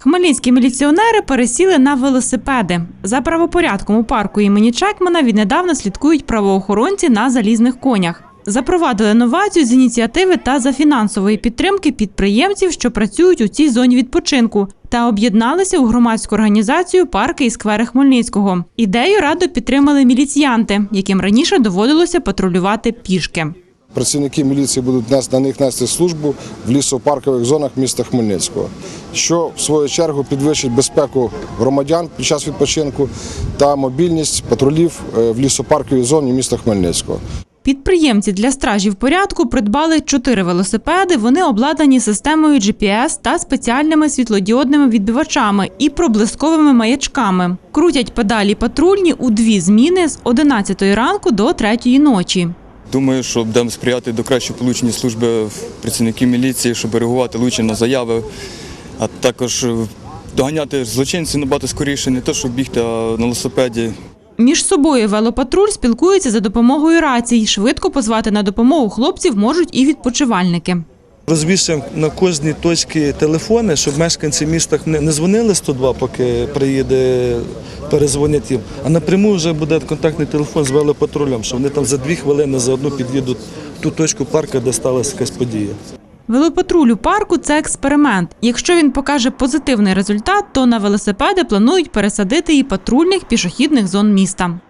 Хмельницькі міліціонери пересіли на велосипеди. За правопорядком у парку імені Чекмана віднедавна слідкують правоохоронці на залізних конях. Запровадили новацію з ініціативи та за фінансової підтримки підприємців, що працюють у цій зоні відпочинку, та об'єдналися у громадську організацію Парки і сквери Хмельницького. Ідею радо підтримали міліціянти, яким раніше доводилося патрулювати пішки. Працівники міліції будуть на них нести службу в лісопаркових зонах міста Хмельницького, що в свою чергу підвищить безпеку громадян під час відпочинку та мобільність патрулів е, в лісопарковій зоні міста Хмельницького. Підприємці для стражів порядку придбали чотири велосипеди. Вони обладнані системою GPS та спеціальними світлодіодними відбивачами і проблисковими маячками. Крутять педалі патрульні у дві зміни з 11 ранку до 3 ночі. Думаю, що будемо сприяти до кращого получення служби працівників міліції, щоб реагувати лучше на заяви, а також е, доганяти злочинців набагато скоріше, не те, щоб бігти а на велосипеді. Між собою велопатруль спілкується за допомогою рацій. Швидко позвати на допомогу хлопців можуть і відпочивальники. Розвішуємо на кожній точці телефони, щоб мешканці міста не дзвонили 102, поки приїде, перезвонять їм. А напряму вже буде контактний телефон з велопатрулем, що вони там за дві хвилини заодно під'їдуть в ту точку парку, де сталася якась подія. Велопатруль у парку це експеримент. Якщо він покаже позитивний результат, то на велосипеди планують пересадити і патрульних пішохідних зон міста.